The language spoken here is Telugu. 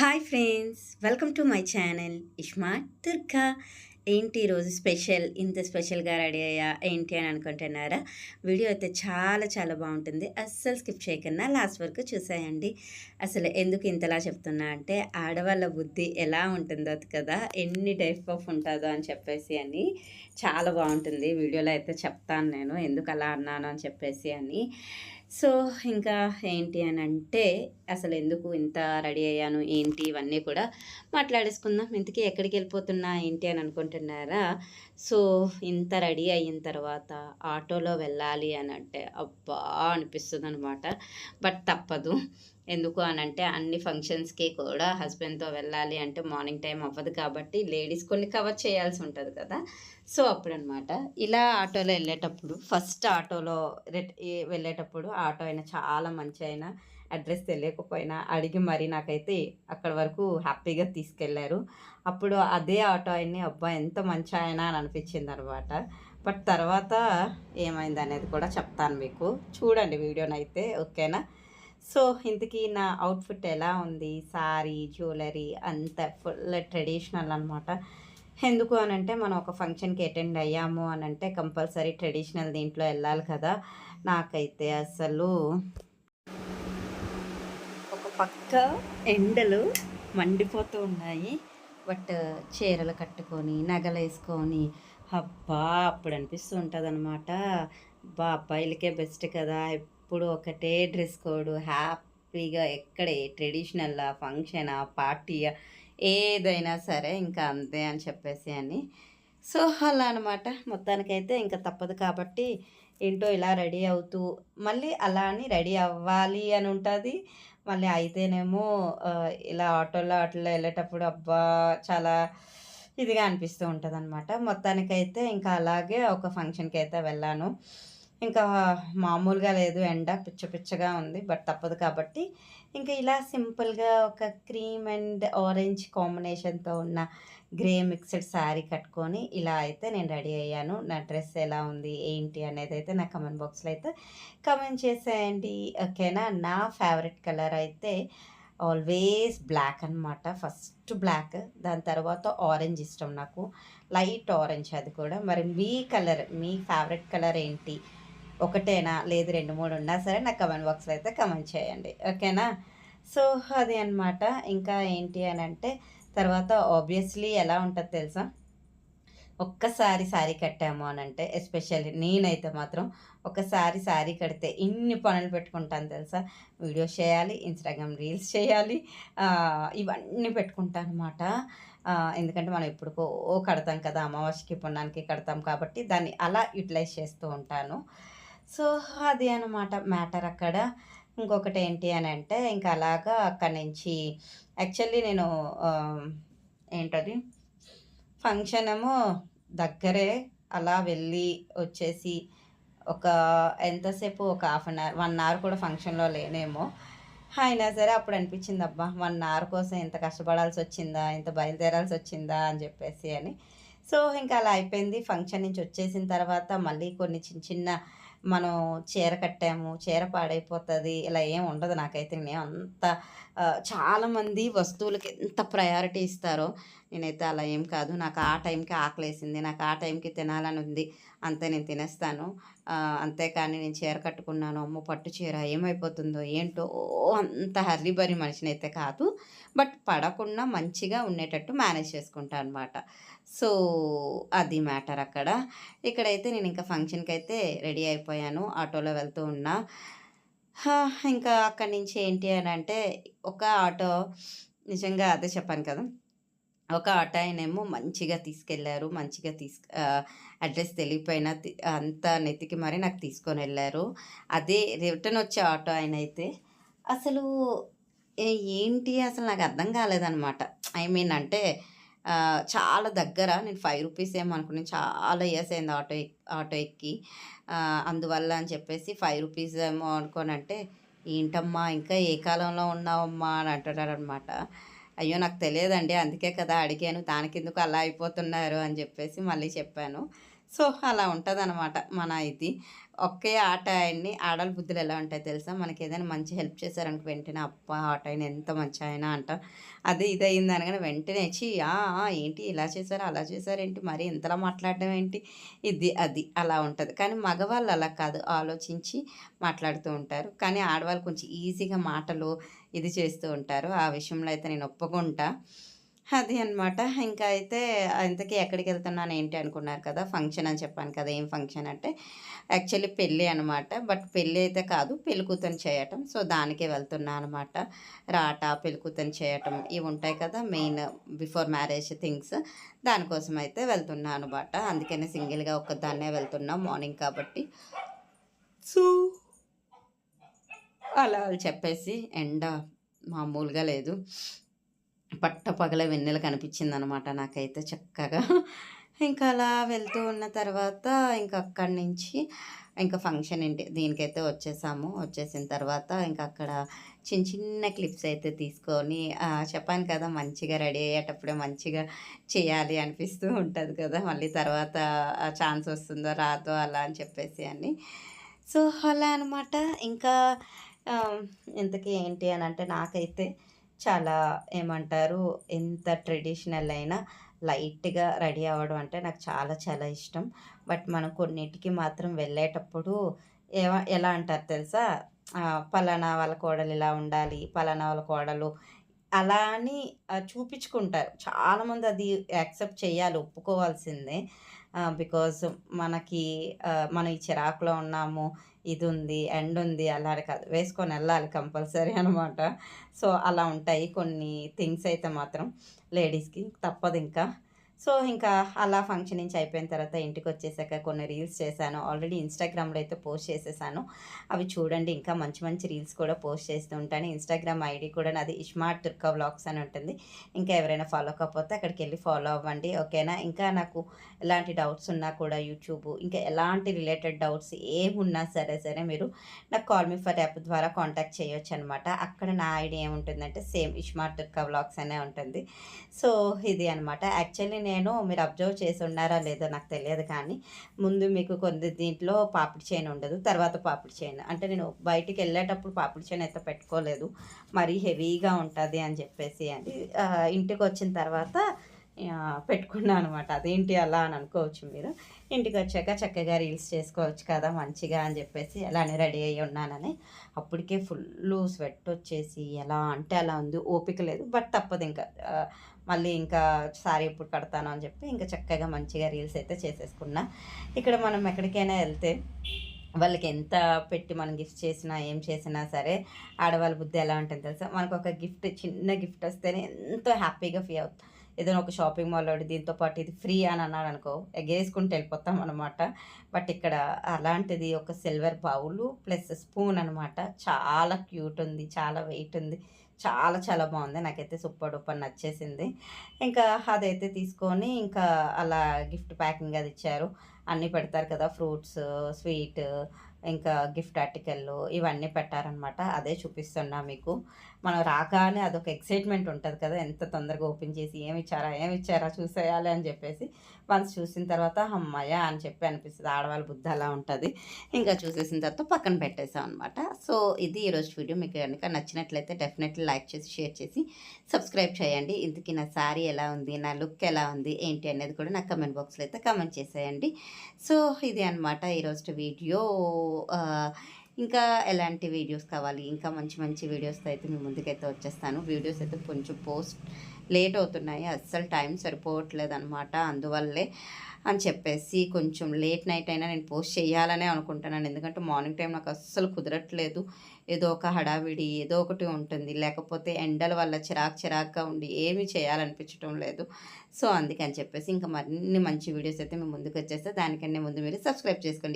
Hi friends welcome to my channel Ishma Durga ఏంటి ఈరోజు స్పెషల్? ఇంత స్పెషల్గా రెడీ అయ్యా? ఏంటి అని అనుకుంటున్నారా? వీడియో అయితే చాలా చాలా బాగుంటుంది. అస్సలు స్కిప్ చేయకుండా లాస్ట్ వరకు చూసేయండి. అసలు ఎందుకు ఇంతలా చెప్తున్నా అంటే ఆడవాళ్ళ బుద్ధి ఎలా ఉంటుందో కదా ఎన్ని టైప్ ఆఫ్ ఉంటుందో అని చెప్పేసి అని చాలా బాగుంటుంది. వీడియోలో అయితే చెప్తాను నేను ఎందుకు అలా అన్నాను అని చెప్పేసి అని. సో ఇంకా ఏంటి అని అంటే అసలు ఎందుకు ఇంత రెడీ అయ్యాను? ఏంటి? ఇవన్నీ కూడా మాట్లాడేసుకుందాం. ఇంతకీ ఎక్కడికి వెళ్ళిపోతున్నా ఏంటి అని అనుకుంటున్నారా? సో ఇంత రెడీ అయిన తర్వాత ఆటోలో వెళ్ళాలి అని అంటే అబ్బా! అనిపిస్తుంది అనమాట బట్ తప్పదు. ఎందుకు అని అంటే అన్ని ఫంక్షన్స్కి కూడా హస్బెండ్తో వెళ్ళాలి అంటే మార్నింగ్ టైం అవ్వదు కాబట్టి లేడీస్ కొన్ని కవర్ చేయాల్సి ఉంటుంది కదా. సో అప్పుడనమాట ఇలా ఆటోలో వెళ్ళేటప్పుడు ఫస్ట్ ఆటోలో వెళ్ళేటప్పుడు ఆటో అయినా చాలా మంచి అయినా అడ్రస్ తెలియకపోయినా అడిగి మరి నాకైతే అక్కడ వరకు హ్యాపీగా తీసుకెళ్ళారు. అప్పుడు అదే ఆటో ఆయన్ని అబ్బా ఎంత మంచి ఆయన అని అనిపించింది అనమాట బట్ తర్వాత ఏమైంది అనేది కూడా చెప్తాను మీకు. చూడండి వీడియోనైతే ఓకేనా? సో ఇంతకీ నా అవుట్ఫిట్ ఎలా ఉంది? సారీ జ్యువెలరీ అంత ఫుల్ ట్రెడిషనల్ అనమాట ఎందుకు అని అంటే మనం ఒక ఫంక్షన్కి అటెండ్ అయ్యాము అని అంటే కంపల్సరీ ట్రెడిషనల్ దీంట్లో వెళ్ళాలి కదా. నాకైతే అసలు ఒక పక్క ఎండలు మండిపోతూ ఉన్నాయి. బట్ చీరలు కట్టుకొని నగలు వేసుకొని అబ్బా! అప్పుడు అనిపిస్తూ ఉంటుంది అనమాట బా అబ్బాయిలకే బెస్ట్ కదా. ఎప్పుడు ఒకటే డ్రెస్ కోడ్. హ్యాపీగా ఎక్కడ ట్రెడిషనల్ ఫంక్షనా పార్టీయా ఏదైనా సరే ఇంకా అంతే అని చెప్పేసి అని. సో అలా అనమాట మొత్తానికైతే ఇంకా తప్పదు కాబట్టి ఏంటో ఇలా రెడీ అవుతూ మళ్ళీ అలా అని రెడీ అవ్వాలి అని ఉంటుంది. మళ్ళీ అయితేనేమో ఇలా ఆటోలో ఆటోలో వెళ్ళేటప్పుడు అబ్బా చాలా ఇదిగా అనిపిస్తూ ఉంటుంది అనమాట మొత్తానికైతే ఇంకా అలాగే ఒక ఫంక్షన్కి అయితే వెళ్ళాను. ఇంకా మామూలుగా లేదు ఎండ పిచ్చ పిచ్చగా ఉంది బట్ తప్పదు కాబట్టి. ఇంకా ఇలా సింపుల్గా ఒక క్రీమ్ అండ్ ఆరెంజ్ కాంబినేషన్తో ఉన్న గ్రే మిక్స్డ్ శారీ కట్టుకొని ఇలా అయితే నేను రెడీ అయ్యాను. నా డ్రెస్ ఎలా ఉంది ఏంటి అనేది అయితే నా కమెంట్ బాక్స్లో అయితే కమెంట్ చేసేయండి. ఓకేనా? నా ఫేవరెట్ కలర్ అయితే ఆల్వేస్ బ్లాక్ అనమాట ఫస్ట్ బ్లాక్ దాని తర్వాత ఆరెంజ్ ఇష్టం నాకు. లైట్ ఆరెంజ్ అది కూడా. మరి మీ కలర్ మీ ఫేవరెట్ కలర్ ఏంటి? ఒకటేనా? లేదు రెండు మూడు ఉన్నా సరే నాకు కమెంట్ బాక్స్లో అయితే కమెంట్ చేయండి. ఓకేనా? సో అది అనమాట ఇంకా ఏంటి అని అంటే తర్వాత ఆబ్వియస్లీ ఎలా ఉంటుంది తెలుసా? ఒక్కసారి శారీ కట్టాము అని అంటే ఎస్పెషల్లీ నేనైతే మాత్రం ఒకసారి శారీ కడితే ఇన్ని పనులు పెట్టుకుంటాను తెలుసా? వీడియోస్ చేయాలి ఇన్స్టాగ్రామ్ రీల్స్ చేయాలి ఇవన్నీ పెట్టుకుంటాను అనమాట ఎందుకంటే మనం ఎప్పుడుకో కడతాం కదా అమావాస్యకి పుణ్యానికి కడతాం కాబట్టి దాన్ని అలా యూటిలైజ్ చేస్తూ ఉంటాను. సో అది అనమాట మ్యాటర్ అక్కడ. ఇంకొకటి ఏంటి అని అంటే ఇంకా అలాగా అక్కడి నుంచి యాక్చువల్లీ నేను ఏంటది ఫంక్షన్ ఏమో దగ్గరే అలా వెళ్ళి వచ్చేసి ఒక ఎంతసేపు ఒక half an hour one hour కూడా ఫంక్షన్లో లేనేమో. అయినా సరే అప్పుడు అనిపించింది అబ్బా వన్ అవర్ కోసం ఇంత కష్టపడాల్సి వచ్చిందా ఇంత బయలుదేరాల్సి వచ్చిందా అని చెప్పేసి అని. సో ఇంకా అలా అయిపోయింది. ఫంక్షన్ నుంచి వచ్చేసిన తర్వాత మళ్ళీ కొన్ని చిన్న చిన్న మనం చీర కట్టాము చీర పాడైపోతుంది ఇలా ఏం ఉండదు నాకైతే. నేను అంత చాలామంది వస్తువులకి ఎంత ప్రయారిటీ ఇస్తారో నేనైతే అలా ఏం కాదు. నాకు ఆ టైంకి ఆకలేసింది నాకు ఆ టైంకి తినాలని ఉంది అంతే నేను తినేస్తాను. అంతేకాని నేను చీర కట్టుకున్నాను అమ్మ పట్టు చీర ఏమైపోతుందో ఏంటో అంత హర్రిబరి మనిషినైతే కాదు. బట్ పడకుండా మంచిగా ఉండేటట్టు మేనేజ్ చేసుకుంటాను అనమాట సో అది మ్యాటర్ అక్కడ. ఇక్కడైతే నేను ఇంకా ఫంక్షన్కి అయితే రెడీ అయిపోయాను. ఆటోలో వెళ్తూ ఉన్నా. ఇంకా అక్కడి నుంచి ఏంటి అని అంటే ఒక ఆటో నిజంగా అదే చెప్పాను కదా ఒక ఆటో ఆయనేమో మంచిగా తీసుకెళ్ళారు మంచిగా తీసు అడ్రస్ తెలియపోయినా అంత నెత్తికి మరి నాకు తీసుకొని వెళ్ళారు. అదే రిటర్న్ వచ్చే ఆటో ఆయన అయితే అసలు ఏంటి? అసలు నాకు అర్థం కాలేదనమాట ఐ మీన్ అంటే చాలా దగ్గర నేను ఫైవ్ రూపీస్ ఏమనుకున్నాను చాలా ఇయర్స్ అయింది ఆటో ఆటో ఎక్కి. అందువల్ల అని చెప్పేసి ఫైవ్ రూపీస్ ఏమో అనుకోని అంటే ఏంటమ్మా ఇంకా ఏ కాలంలో ఉన్నావమ్మా? అని అంటున్నారు అనమాట అయ్యో నాకు తెలియదండి. అందుకే కదా అడిగాను. దానికి ఎందుకు అలా అయిపోతున్నారు? అని చెప్పేసి మళ్ళీ చెప్పాను. సో అలా ఉంటుంది అనమాట మన ఇది. ఒకే ఆట ఆయన్ని ఆడాలి బుద్ధులు ఎలా ఉంటాయి తెలుసా? మనకి ఏదైనా మంచి హెల్ప్ చేశారనుకో వెంటనే అప్ప ఆట ఆయన ఎంత మంచి ఆయన అంట. అది ఇది అయింది అనగానే వెంటనే వచ్చి ఏంటి ఇలా చేశారు అలా చేశారు ఏంటి? మరి ఇంతలా మాట్లాడడం ఏంటి? ఇది అది అలా ఉంటుంది. కానీ మగవాళ్ళు అలా కాదు. ఆలోచించి మాట్లాడుతూ ఉంటారు. కానీ ఆడవాళ్ళు కొంచెం ఈజీగా మాటలు ఇది చేస్తూ ఉంటారు. ఆ విషయంలో అయితే నేను ఒప్పుకుంటా. అది అనమాట ఇంకా అయితే ఇంతకీ ఎక్కడికి వెళ్తున్నాను ఏంటి అనుకున్నారు కదా ఫంక్షన్ అని చెప్పాను కదా ఏం ఫంక్షన్ అంటే యాక్చువల్లీ పెళ్ళి అనమాట బట్ పెళ్ళి అయితే కాదు పెళ్ళికూతను చేయటం. సో దానికే వెళ్తున్నా అనమాట రాట పెళ్ళికూతను చేయటం ఇవి ఉంటాయి కదా మెయిన్ బిఫోర్ మ్యారేజ్ థింగ్స్. దానికోసం అయితే వెళ్తున్నా అనమాట అందుకనే సింగిల్గా ఒక్కదాన్నే వెళ్తున్నా మార్నింగ్ కాబట్టి. సో అలా చెప్పేసి ఎండ మామూలుగా లేదు. పట్ట పగల వెన్నెల కనిపించింది అనమాట నాకైతే చక్కగా. ఇంకా అలా వెళ్తూ ఉన్న తర్వాత ఇంకా అక్కడి నుంచి ఇంకా ఫంక్షన్ ఏంటి దీనికైతే వచ్చేసాము. వచ్చేసిన తర్వాత ఇంకా అక్కడ చిన్న చిన్న క్లిప్స్ అయితే తీసుకొని చెప్పాను కదా మంచిగా రెడీ అయ్యేటప్పుడే మంచిగా చేయాలి అనిపిస్తూ ఉంటుంది కదా మళ్ళీ తర్వాత ఛాన్స్ వస్తుందో రాదో అలా అని చెప్పేసి అని. సో అలా అనమాట. ఇంకా ఇంతకీ ఏంటి అని అంటే నాకైతే చాలా ఏమంటారు? ఎంత ట్రెడిషనల్ అయినా లైట్గా రెడీ అవ్వడం అంటే నాకు చాలా చాలా ఇష్టం. బట్ మనం కొన్నిటికి మాత్రం వెళ్ళేటప్పుడు ఏమ ఎలా అంటారు తెలుసా? పలానా వాళ్ళ కోడలు ఇలా ఉండాలి పలానా వాళ్ళ కోడలు అలా అని చూపించుకుంటారు. చాలామంది అది యాక్సెప్ట్ చేయాలి ఒప్పుకోవాల్సిందే. బికాజ్ మనకి మనం ఈ చిరాకులో ఉన్నాము ఇది ఉంది ఎండ్ ఉంది అలా కాదు. వేసుకొని వెళ్ళాలి కంపల్సరీ అనమాట సో అలా ఉంటాయి కొన్ని థింగ్స్ అయితే మాత్రం లేడీస్కి తప్పదు ఇంకా సో ఇంకా అలా ఫంక్షన్ నుంచి అయిపోయిన తర్వాత ఇంటికి వచ్చేసాక కొన్ని రీల్స్ చేశాను. ఆల్రెడీ ఇన్స్టాగ్రామ్లో అయితే పోస్ట్ చేసేసాను. అవి చూడండి ఇంకా మంచి మంచి రీల్స్ కూడా పోస్ట్ చేస్తూ ఉంటాను. ఇన్స్టాగ్రామ్ ఐడి కూడా నాది ఇష్మార్ట్ తుర్కా వ్లాగ్స్ అని ఉంటుంది. ఇంకా ఎవరైనా ఫాలో కాకపోతే అక్కడికి వెళ్ళి ఫాలో అవ్వండి ఓకేనా ఇంకా నాకు ఎలాంటి డౌట్స్ ఉన్నా కూడా యూట్యూబ్ ఇంకా ఎలాంటి రిలేటెడ్ డౌట్స్ ఏమున్నా సరే సరే మీరు నాకు కాల్ మీ ఫర్ యాప్ ద్వారా కాంటాక్ట్ చేయొచ్చు అనమాట అక్కడ నా ఐడి ఏముంటుందంటే సేమ్ ఇష్మార్ట్ తుర్కా వ్లాగ్స్ అనే ఉంటుంది. సో ఇది అనమాట. యాక్చువల్లీ నేను మీరు అబ్జర్వ్ చేసి ఉన్నారా లేదో నాకు తెలియదు కానీ ముందు మీకు కొన్ని దీంట్లో పాపిడి చైన్ ఉండదు తర్వాత పాపిడి చైన్. అంటే నేను బయటికి వెళ్ళేటప్పుడు పాపిడి చైన్ అయితే పెట్టుకోలేదు. మరీ హెవీగా ఉంటుంది అని చెప్పేసి అని. ఇంటికి వచ్చిన తర్వాత పెట్టుకున్నాను అనమాట అదేంటి అలా అని అనుకోవచ్చు మీరు. ఇంటికి వచ్చాక చక్కగా రీల్స్ చేసుకోవచ్చు కదా మంచిగా అని చెప్పేసి అలానే రెడీ అయ్యి ఉన్నానని. అప్పటికే ఫుల్ స్వెట్ వచ్చేసి ఎలా అంటే అలా ఉంది. ఓపిక లేదు. బట్ తప్పదు ఇంకా. మళ్ళీ ఇంకా సారీ ఇప్పుడు కడతాను అని చెప్పి ఇంకా చక్కగా మంచిగా రీల్స్ అయితే చేసేసుకున్నా. ఇక్కడ మనం ఎక్కడికైనా వెళ్తే వాళ్ళకి ఎంత పెట్టి మనం గిఫ్ట్ చేసినా ఏం చేసినా సరే ఆడవాళ్ళ బుద్ధి ఎలా ఉంటుంది తెలుసా? మనకు ఒక గిఫ్ట్ చిన్న గిఫ్ట్ వస్తేనే ఎంతో హ్యాపీగా ఫీల్ అవుతుంది ఏదైనా ఒక షాపింగ్ మాల్ వాడు దీంతో పాటు ఇది ఫ్రీ అని అన్నాడు అనుకో ఎగేసుకుంటూ వెళ్ళిపోతాం అనమాట బట్ ఇక్కడ అలాంటిది ఒక సిల్వర్ బౌలు ప్లస్ స్పూన్ అనమాట చాలా క్యూట్ ఉంది చాలా వెయిట్ ఉంది చాలా చాలా బాగుంది. నాకైతే సూపర్ డూపర్ నచ్చేసింది. ఇంకా అదైతే తీసుకొని ఇంకా అలా గిఫ్ట్ ప్యాకింగ్ అది ఇచ్చారు. అన్నీ పెడతారు కదా ఫ్రూట్స్ స్వీట్ ఇంకా గిఫ్ట్ ఆర్టికల్లు ఇవన్నీ పెట్టారనమాట అదే చూపిస్తున్నా మీకు. మనం రాగానే అదొక ఎక్సైట్మెంట్ ఉంటుంది కదా ఎంత తొందరగా ఓపెన్ చేసి ఏమిచ్చారా ఇచ్చారా ఇచ్చారా చూసేయాలి అని చెప్పేసి వన్స్ చూసిన తర్వాత అమ్మాయ అని చెప్పి అనిపిస్తుంది ఆడవాళ్ళ బుద్ధి అలా ఉంటుంది. ఇంకా చూసేసిన తర్వాత పక్కన పెట్టేసాం అనమాట సో ఇది ఈరోజు వీడియో మీకు కనుక నచ్చినట్లయితే డెఫినెట్లీ లైక్ చేసి షేర్ చేసి సబ్స్క్రైబ్ చేయండి. ఇంతకీ నా శారీ ఎలా ఉంది నా లుక్ ఎలా ఉంది ఏంటి అనేది కూడా నా కమెంట్ బాక్స్లో అయితే కమెంట్ చేసేయండి. సో ఇది అనమాట ఈరోజు వీడియో ఇంకా ఎలాంటి వీడియోస్ కావాలి? ఇంకా మంచి మంచి వీడియోస్తో అయితే మీ ముందుకైతే వచ్చేస్తాను. వీడియోస్ అయితే కొంచెం పోస్ట్ లేట్ అవుతున్నాయి. అస్సలు టైం సరిపోవట్లేదు అనమాట అందువల్లే అని చెప్పేసి కొంచెం లేట్ నైట్ అయినా నేను పోస్ట్ చేయాలనే అనుకుంటున్నాను. ఎందుకంటే మార్నింగ్ టైం నాకు అస్సలు కుదరట్లేదు. ఏదో ఒక హడావిడి ఏదో ఒకటి ఉంటుంది. లేకపోతే ఎండల వల్ల చిరాకు చిరాకుగా ఉండి ఏమీ చేయాలనిపించడం లేదు. సో అందుకని చెప్పేసి ఇంకా మరిన్ని మంచి వీడియోస్ అయితే మేము ముందుకు వచ్చేస్తే దానికన్నా ముందు మీరు సబ్స్క్రైబ్ చేసుకోండి.